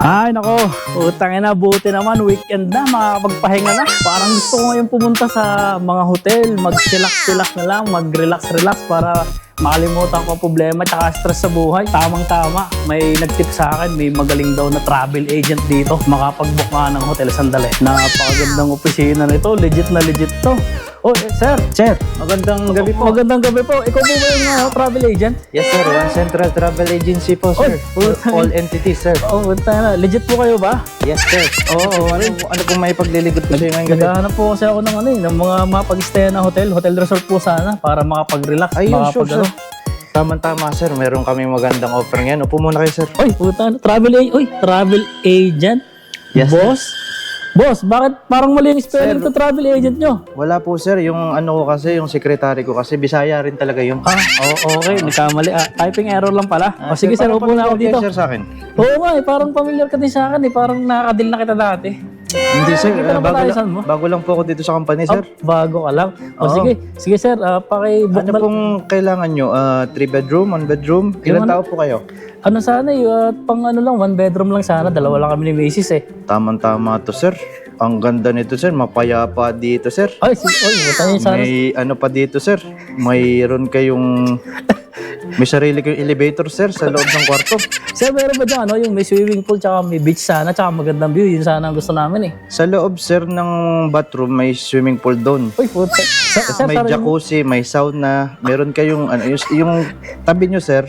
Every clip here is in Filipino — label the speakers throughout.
Speaker 1: Ay, nako. Utang na, buti naman. Weekend na, makakapagpahinga na. Parang gusto ko ngayon pumunta sa mga hotel, mag-chillax-chillax na lang, mag-relax-relax para makalimutan ko ang problema tsaka stress sa buhay. Tamang-tama. May nag-tip sa akin, may magaling daw na travel agent dito. Makapag-book nga ng hotel sandali. Napakagandang opisina nito. Legit na legit to. Oh, eh, sir.
Speaker 2: Sir, magandang gabi po.
Speaker 1: Magandang gabi po. Ikaw po ba yung uh, travel agent?
Speaker 2: Yes sir, One Central Travel Agency po sir.
Speaker 1: Oy,
Speaker 2: For
Speaker 1: putang-
Speaker 2: all entities sir.
Speaker 1: Oh, punta na. Legit po kayo ba?
Speaker 2: Yes sir. Oo, oh, ano, ano pong may paglilingkod po sa iyo ngayong gabi?
Speaker 1: Naghahanap po kasi ako ng ano eh, ng mga mapag-stay na hotel, hotel resort po sana para makapag-relax,
Speaker 2: Ayun, sure
Speaker 1: makapag
Speaker 2: sir. Tama-tama sir, meron kami magandang offer ngayon. Upo muna kayo sir.
Speaker 1: Oy, puta, travel agent, oy, travel agent?
Speaker 2: Yes,
Speaker 1: Boss? Boss, bakit parang mali yung spelling
Speaker 2: Sir.
Speaker 1: to travel agent nyo?
Speaker 2: Wala po sir, yung ano ko kasi, yung secretary ko kasi, Bisaya rin talaga yung...
Speaker 1: Ah, oh, okay, nagkamali. Ah, typing error lang pala. o sige sir,
Speaker 2: parang
Speaker 1: upo na ako dito.
Speaker 2: kayo, Sir sa akin.
Speaker 1: Oo nga eh, parang familiar ka din sa akin eh. Parang nakakadil na kita dati.
Speaker 2: Hindi sir,
Speaker 1: Kita na
Speaker 2: ah,
Speaker 1: ba
Speaker 2: bago, lang,
Speaker 1: mo?
Speaker 2: bago lang po ako dito sa company sir.
Speaker 1: Oh, bago ka lang. O
Speaker 2: Oo.
Speaker 1: sige, sige sir, uh, paki-book
Speaker 2: Ano pong kailangan nyo? Ah, three bedroom, one bedroom? Ilan
Speaker 1: ano?
Speaker 2: tao po kayo?
Speaker 1: Ano sana eh, uh, pang ano lang, one bedroom lang sana. Dalawa lang kami ni Macy's eh.
Speaker 2: Tamang-tama to sir. Ang ganda nito sir, mapayapa dito sir.
Speaker 1: Ay, si, oy, sana.
Speaker 2: May ano pa dito sir, mayroon kayong may sarili kayong elevator sir sa loob ng kwarto.
Speaker 1: Sir, meron ba dyan, ano, yung may swimming pool, tsaka may beach sana, tsaka magandang view. Yun sana ang gusto namin eh.
Speaker 2: Sa loob sir ng bathroom may swimming pool doon.
Speaker 1: Uy, puta. Sir, sir,
Speaker 2: May
Speaker 1: sorry.
Speaker 2: jacuzzi, may sauna, meron kayong ano yung, yung tabi nyo sir,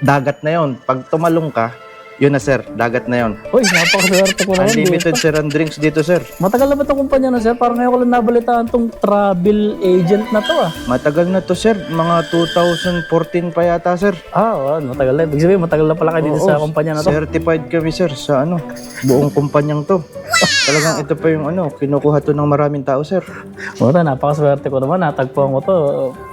Speaker 2: dagat na yon. Pag tumalong ka, yun na sir, dagat na yon.
Speaker 1: Uy, napakaswerte ko naman.
Speaker 2: Unlimited sir ang drinks dito sir.
Speaker 1: Matagal na ba itong kumpanya na sir? Parang ngayon ko lang nabalitaan tong travel agent na to ah.
Speaker 2: Matagal na to sir, mga 2014 pa yata sir.
Speaker 1: Ah, oh, matagal na. Ibig sabihin, matagal na pala kayo dito
Speaker 2: Oo,
Speaker 1: sa kumpanya na to.
Speaker 2: Certified kami sir sa ano, buong kumpanyang to. Talagang ito pa yung ano, kinukuha to ng maraming tao sir.
Speaker 1: Puta, napakaswerte ko naman. Natagpuan ko to.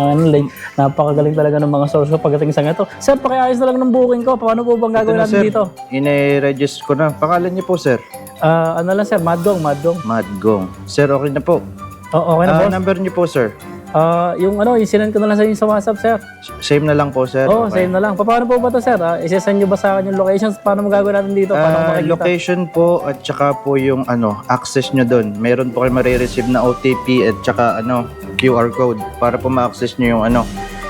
Speaker 1: Ano, like, napakagaling talaga ng mga source ko pagdating sa ito. Sir, pakiayos na lang ng booking ko. Paano po bang
Speaker 2: Ito
Speaker 1: gagawin
Speaker 2: na
Speaker 1: natin
Speaker 2: sir,
Speaker 1: dito?
Speaker 2: Ine-register ko na. Pangalan niyo po sir,
Speaker 1: Ah, ano lang sir, Madgong, Madgong.
Speaker 2: Madgong. Sir, okay na po.
Speaker 1: Oh, okay na
Speaker 2: Ah,
Speaker 1: boss.
Speaker 2: number niyo po sir.
Speaker 1: Ah, yung ano, yung sinend ko na lang sa inyo sa WhatsApp, sir.
Speaker 2: Same na lang po sir.
Speaker 1: Oo,
Speaker 2: Okay.
Speaker 1: same na lang. Pa- Paano po ba to, sir? Ah, isesend nyo ba sa akin yung locations? Paano mo gagawin natin dito? Paano
Speaker 2: Ah,
Speaker 1: makikita?
Speaker 2: location po at saka po yung ano, access nyo doon. Meron po kayo marireceive na OTP at saka ano, QR code para po ma-access nyo yung ano.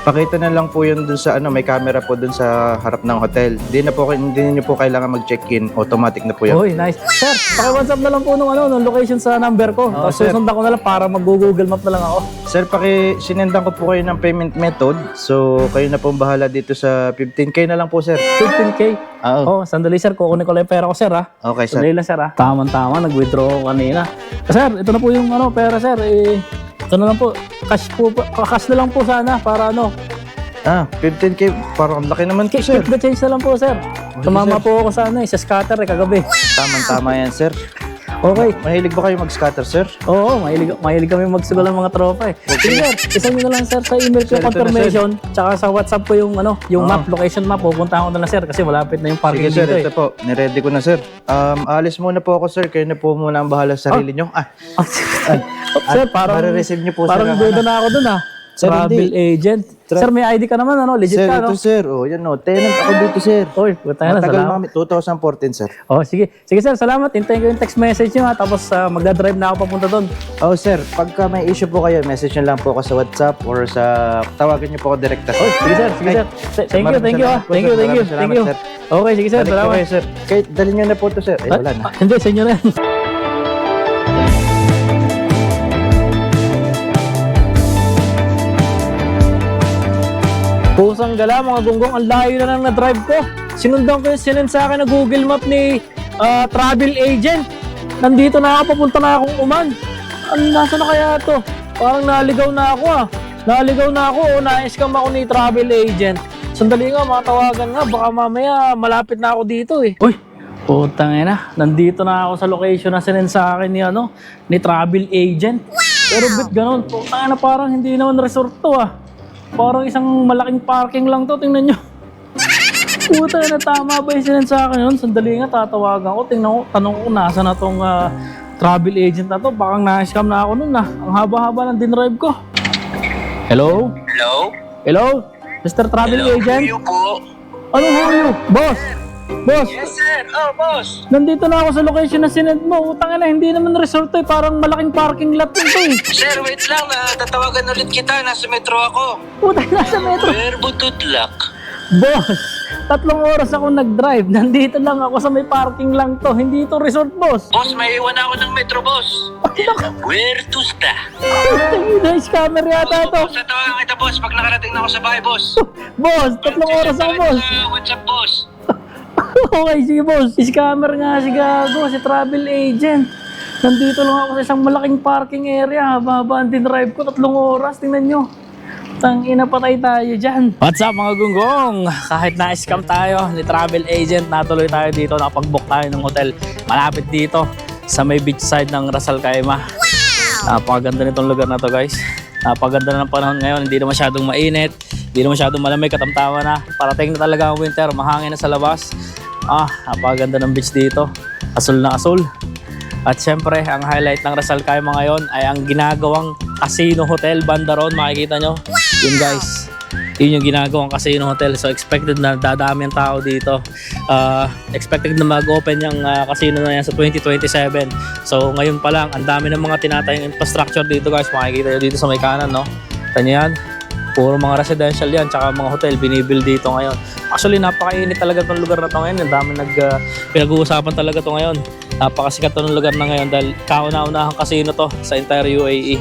Speaker 2: Pakita na lang po yun dun sa ano, may camera po dun sa harap ng hotel. Hindi na po hindi niyo po kailangan mag-check-in, automatic na po yan.
Speaker 1: Uy, nice. Sir, paki-WhatsApp na lang po nung ano, nung location sa number ko.
Speaker 2: Oo,
Speaker 1: Tapos
Speaker 2: sir.
Speaker 1: susundan ko na lang para mag-google map na lang ako.
Speaker 2: Sir, paki sinendan ko po kayo ng payment method. So, kayo na po bahala dito sa 15k na lang po, sir.
Speaker 1: 15K.
Speaker 2: Ah,
Speaker 1: Oh,
Speaker 2: Oo.
Speaker 1: sandali sir, kukunin ko lang yung pera ko, sir, ha?
Speaker 2: Okay, sir.
Speaker 1: Sandali lang, sir, ha? Tama-tama, nag-withdraw ako kanina. Ah, Sir, ito na po yung ano, pera, sir. Eh, na lang po. Cash po, cash na lang po sana para ano.
Speaker 2: Ah, 15k. Parang ang laki naman to, sir.
Speaker 1: Keep the change na lang po, sir. Tumama po ako sa ano, eh, sa scatter eh, kagabi.
Speaker 2: Tamang-tama yan, sir.
Speaker 1: Okay.
Speaker 2: Mahilig ba kayo mag-scatter, sir?
Speaker 1: Oo, mahilig, mahilig kami magsugal ng mga tropa eh. Sige sir, isa nyo na lang sir sa email ko
Speaker 2: Sir, ito na,
Speaker 1: confirmation, tsaka sa WhatsApp ko yung ano, yung
Speaker 2: Oo.
Speaker 1: map, location map, pupunta ako na lang sir kasi malapit na yung parking
Speaker 2: Sige, sir.
Speaker 1: dito eh.
Speaker 2: Ito po. Niready ko na, sir. Um, alis muna po ako, sir. Kayo na po muna ang bahala sa sarili nyo. Ah,
Speaker 1: Ah, sir, parang,
Speaker 2: Para-receive niyo po,
Speaker 1: parang
Speaker 2: sir, ang
Speaker 1: duda na ako dun ah.
Speaker 2: Sir,
Speaker 1: Travel agent. sir, may ID ka naman ano, legit
Speaker 2: sir,
Speaker 1: ka no?
Speaker 2: ito, sir. Oh, yan, oh. Tenant ako dito, sir.
Speaker 1: Oy, puta na,
Speaker 2: Matagal
Speaker 1: salamat.
Speaker 2: mami. 2014, sir.
Speaker 1: Oh, sige. Sige sir, salamat. Hintayin ko yung text message nyo ha. Tapos ah, magdadrive na ako papunta doon.
Speaker 2: Oh, sir. Pagka may issue po kayo, message nyo lang po ako sa WhatsApp or sa... Tawagan nyo po ako direkta, sir.
Speaker 1: Sige sir, sige
Speaker 2: Ay,
Speaker 1: sir. Th- Thank you,
Speaker 2: maraming
Speaker 1: thank you ah.
Speaker 2: po,
Speaker 1: Thank
Speaker 2: sir.
Speaker 1: you, thank you, thank you.
Speaker 2: sir.
Speaker 1: Okay, sige sir, salamat.
Speaker 2: kayo, sir. Kahit dali nyo na po to, sir. Ay, wala na.
Speaker 1: Ah, hindi, sa inyo na yan. Pusang gala mga gunggong, ang layo na lang na-drive ko. Sinundan ko yung sinend sa akin na Google Map ni ah, travel agent. Nandito na ako, papunta na akong uman. Ano, nasa na kaya to? Parang naligaw na ako ah. Naligaw na ako o na-scam ako ni travel agent. Sandali nga, matawagan nga. Baka mamaya malapit na ako dito eh. Uy, putang ina. Nandito na ako sa location na sinend sa akin ni ano, ni travel agent. Pero bit ganun, putang ina parang hindi naman resort to ah. Parang isang malaking parking lang to, tingnan nyo. Puta na tama ba yung sinend sa akin yun? Sandali nga, tatawagan ko. Tingnan ko, tanong ko, nasa na tong ah, travel agent na to. Baka na-scam na ako nun ah. Ang haba-haba ng dinrive ko. Hello?
Speaker 3: Hello?
Speaker 1: Hello? Mr. Travel
Speaker 3: Hello,
Speaker 1: Agent?
Speaker 3: Kuya po.
Speaker 1: Ano ho you? Boss? Boss,
Speaker 3: Yes, sir. Oh, boss.
Speaker 1: nandito na ako sa location na sinend mo. Utang na, hindi naman resort to eh. Parang malaking parking lot yun to eh.
Speaker 3: Sir, wait lang. na tatawagan ulit kita. Nasa metro ako.
Speaker 1: Utang na sa metro.
Speaker 3: Where good luck?
Speaker 1: Boss, tatlong oras ako nag-drive. Nandito lang ako sa may parking lang to. Hindi to resort, boss.
Speaker 3: Boss, may iwan ako ng metro, boss. Where to sta?
Speaker 1: Ay, scammer yata to.
Speaker 3: Boss, tatawagan kita, boss. Pag nakarating na ako sa bahay, boss.
Speaker 1: Boss, tatlong oras ako, boss.
Speaker 3: Sa WhatsApp, boss.
Speaker 1: okay, sige, boss. Scammer nga si Gago, si travel agent. Nandito lang ako sa isang malaking parking area. Haba ang drive ko, tatlong oras. Tingnan nyo. Tangina patay tayo dyan. What's up mga gunggong? Kahit na-scam tayo ni travel agent, natuloy tayo dito. Nakapag-book tayo ng hotel. Malapit dito sa may beach side ng Rasal Kaima. Napakaganda nitong lugar na to guys. Napakaganda na ng panahon ngayon. Hindi na masyadong mainit. Hindi na masyadong malamig. Katamtawa na. Parating na talaga ang winter. Mahangin na sa labas. Ah, napakaganda ng beach dito. Asul na asul. At syempre, ang highlight ng Rasal Kaima ngayon ay ang ginagawang casino hotel Bandaron. Makikita nyo. Yun guys. Yun yung ginagawang casino hotel. So expected na dadami ang tao dito. Ah, expected na mag-open yung ah, casino na yan sa 2027. So ngayon pa lang, ang dami ng mga tinatayong infrastructure dito guys. Makikita nyo dito sa may kanan, no? Tanya yan. Puro mga residential yan, tsaka mga hotel binibuild dito ngayon. Actually, napakainit talaga itong lugar na to ngayon. Ang dami nag, ah, pinag-uusapan talaga to ngayon. Napakasikat to ng lugar na ngayon dahil kauna-unahang casino to sa entire UAE.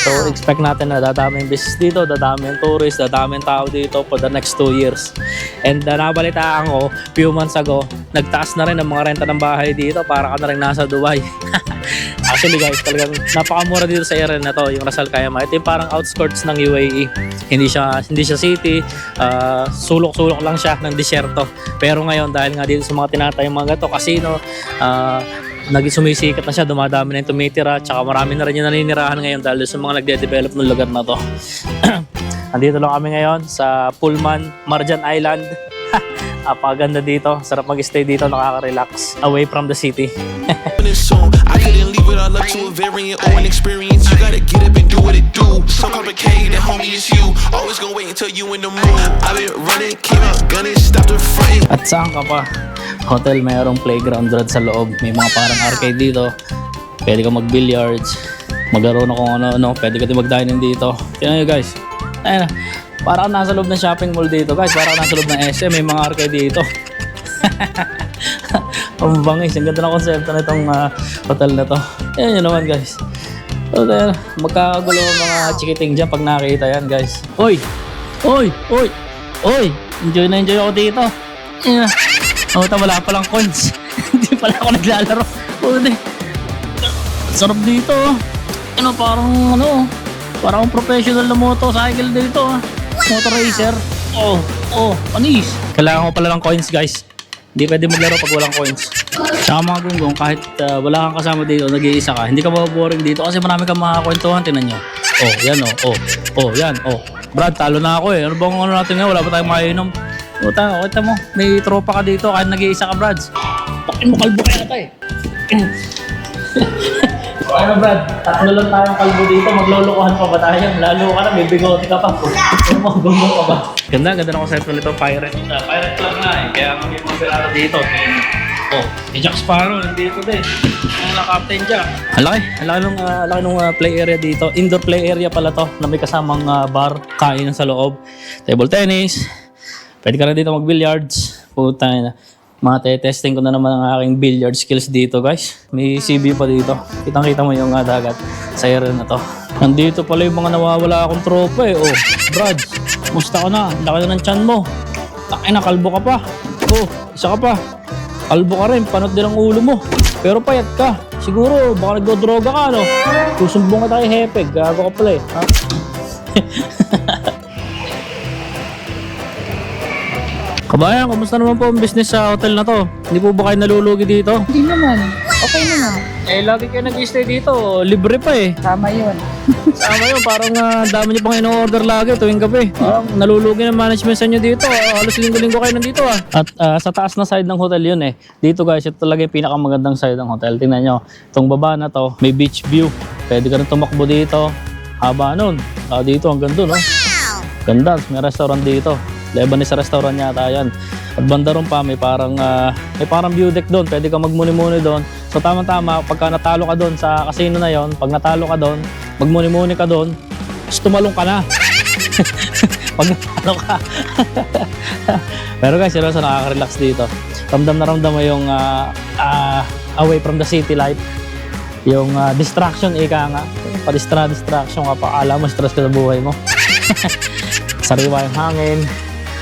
Speaker 1: So, expect natin na dadami yung business dito, dadami yung tourist, dadami yung tao dito for the next two years. And uh, nabalitaan ko, few months ago, nagtaas na rin ang mga renta ng bahay dito para ka na rin nasa Dubai. Actually guys, talagang napakamura dito sa area na to, yung Rasal Kayama. Ito yung parang outskirts ng UAE. Hindi siya hindi siya city, ah, sulok-sulok lang siya ng disyerto. Pero ngayon dahil nga dito sa mga tinatayong mga gato, casino, ah, naging sumisikat na siya, dumadami na yung tumitira, tsaka marami na rin yung naninirahan ngayon dahil sa mga nagde-develop ng lugar na to. Andito lang kami ngayon sa Pullman, Marjan Island. Apaganda dito, sarap mag-stay dito, nakaka-relax away from the city.
Speaker 4: I couldn't leave it all up to a very own experience. You gotta get up and do what it do. So complicated, homie, it's you. Always gonna wait until you in the mood. I've been running, came out gunning, stopped the fronting.
Speaker 1: At saan ka pa? Hotel, mayroong playground dyan sa loob. May mga parang arcade dito. Pwede ka mag-billiards. Maglaro na kung ano-ano. Pwede ka din mag-dining dito. Tingnan nyo guys. Ayun na. Para ka nasa loob ng shopping mall dito guys. Para ka nasa loob ng SM. May mga arcade dito. Ang bangis. Ang ganda ng konsepto na itong ah, hotel na to. Ayan nyo naman guys. So, there, magkakagulo ang mga chikiting dyan pag nakita yan guys. Oy! Oy! Oy! Oy! Enjoy na enjoy ako dito. Na. Oh, ta wala palang coins. Hindi pala ako naglalaro. Pwede. Sarap dito. oh. Ano, parang ano, parang professional na motorcycle dito. ah. Motor racer. Oh, oh, panis. Kailangan ko pala ng coins, guys. Hindi pwede maglaro pag walang coins. Tsaka mga gunggong, kahit ah, wala kang kasama dito, nag-iisa ka, hindi ka maboboring dito kasi marami kang makakwentuhan. Tinan nyo. Oh, yan oh, oh, oh, yan, oh. Brad, talo na ako eh. Ano bang ano natin ngayon? Wala pa tayong makainom. Puta, kita mo, may tropa ka dito kahit nag-iisa ka, Brad. Pakin mo kalbo kaya ata eh. Ano Brad, tatlo lang tayong kalbo dito, maglolokohan pa ba tayo? Lalo ka na, may bigote ka pa. Ano mo, gumo ka ba? Ganda, ganda ng konsepto nito, pirate. Uh, pirate club nga eh, kaya kami mga pirata dito. Oh, si Jack Sparrow nandito din. Ang na Captain Jack. Ang laki, ang laki nung, ang laki nung ah, play area dito. Indoor play area pala to, na may kasamang ah, bar, kainan sa loob. Table tennis, Pwede ka na dito mag-billiards. Puta na. Mga testing ko na naman ang aking billiard skills dito guys. May CB pa dito. Kitang kita mo yung dagat sa area na to. Nandito pala yung mga nawawala akong tropa eh. Oh, Brad, musta ka na? Laki na ng chan mo. Takay na, kalbo ka pa. Oh, isa ka pa. Kalbo ka rin, panot din ang ulo mo. Pero payat ka. Siguro, baka nagdodroga ka, no? Susumbong ka tayo, hepeg. Gago ka pala eh. Ha? Kabayan, kumusta naman po ang business sa hotel na to? Hindi po ba kayo nalulugi dito?
Speaker 5: Hindi naman. Okay naman.
Speaker 1: Eh, lagi kayo nag-stay dito. Libre pa eh.
Speaker 5: Tama yun.
Speaker 1: Sama yun, parang ah, dami niyo pang in-order lagi tuwing gabi. Parang nalulugi ng management sa inyo dito. Ah, halos linggo-linggo kayo nandito ah. At ah, sa taas na side ng hotel yun eh. Dito guys, ito talaga yung pinakamagandang side ng hotel. Tingnan nyo, itong baba na to, may beach view. Pwede ka rin tumakbo dito. Haba nun. Ah, dito hanggang doon, no? Ganda, may restaurant dito. Lebanese restaurant yata yan. At banda ron pa, may parang, ah, may parang view deck doon. Pwede ka magmuni-muni doon. So tama-tama, pagka natalo ka doon sa casino na yon, pag natalo ka doon, magmuni-muni ka doon, tumalong ka na. pag natalo ka. Pero guys, seryoso nakaka-relax dito. Ramdam na ramdam mo yung ah, ah, away from the city life. Yung ah, distraction, ika nga. Pa-distra, distraction ka pa. Alam mo, stress ka sa buhay mo. Sariwa yung hangin.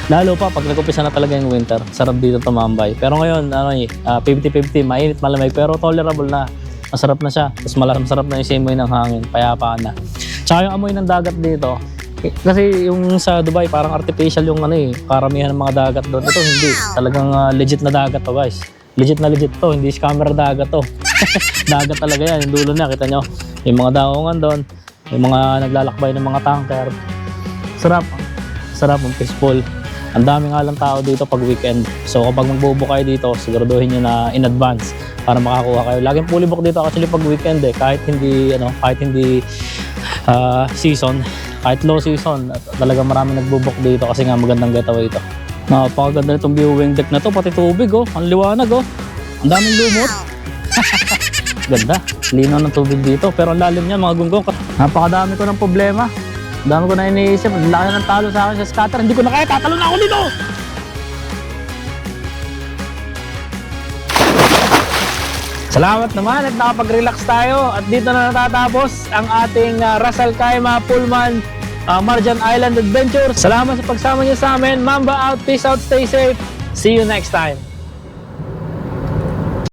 Speaker 1: Lalo pa pag nag-umpisa na talaga yung winter, sarap dito tumambay. Pero ngayon, ano eh, ah, 50-50, mainit, malamig, pero tolerable na. Masarap na siya. Tapos masarap na yung simoy ng hangin, payapaan na. Tsaka yung amoy ng dagat dito, eh, kasi yung sa Dubai, parang artificial yung ano eh, karamihan ng mga dagat doon. Ito hindi, talagang ah, legit na dagat to guys. Legit na legit to, hindi camera dagat to. dagat talaga yan, yung dulo na, kita nyo. Yung mga daungan doon, yung mga naglalakbay ng mga tanker. Sarap, sarap, ang peaceful. Ang dami nga lang tao dito pag weekend. So kapag magbubo kayo dito, siguraduhin nyo na in advance para makakuha kayo. Laging fully book dito actually pag weekend eh. Kahit hindi, ano, kahit hindi ah, season, kahit low season, talaga marami nagbubok dito kasi nga magandang getaway ito. Napakaganda itong viewing deck na to, pati tubig oh, ang liwanag oh. Ang daming lumot. Ganda, linaw ng tubig dito. Pero ang lalim niya mga gunggong. Napakadami ko ng problema. Dami ko na iniisip. Ang laki ng talo sa akin sa scatter. Hindi ko na kaya. Tatalo na ako dito! Salamat naman at nakapag-relax tayo. At dito na natatapos ang ating uh, Rasal Kaima Pullman uh, Marjan Island Adventure. Salamat sa pagsama niyo sa amin. Mamba out. Peace out. Stay safe. See you next time.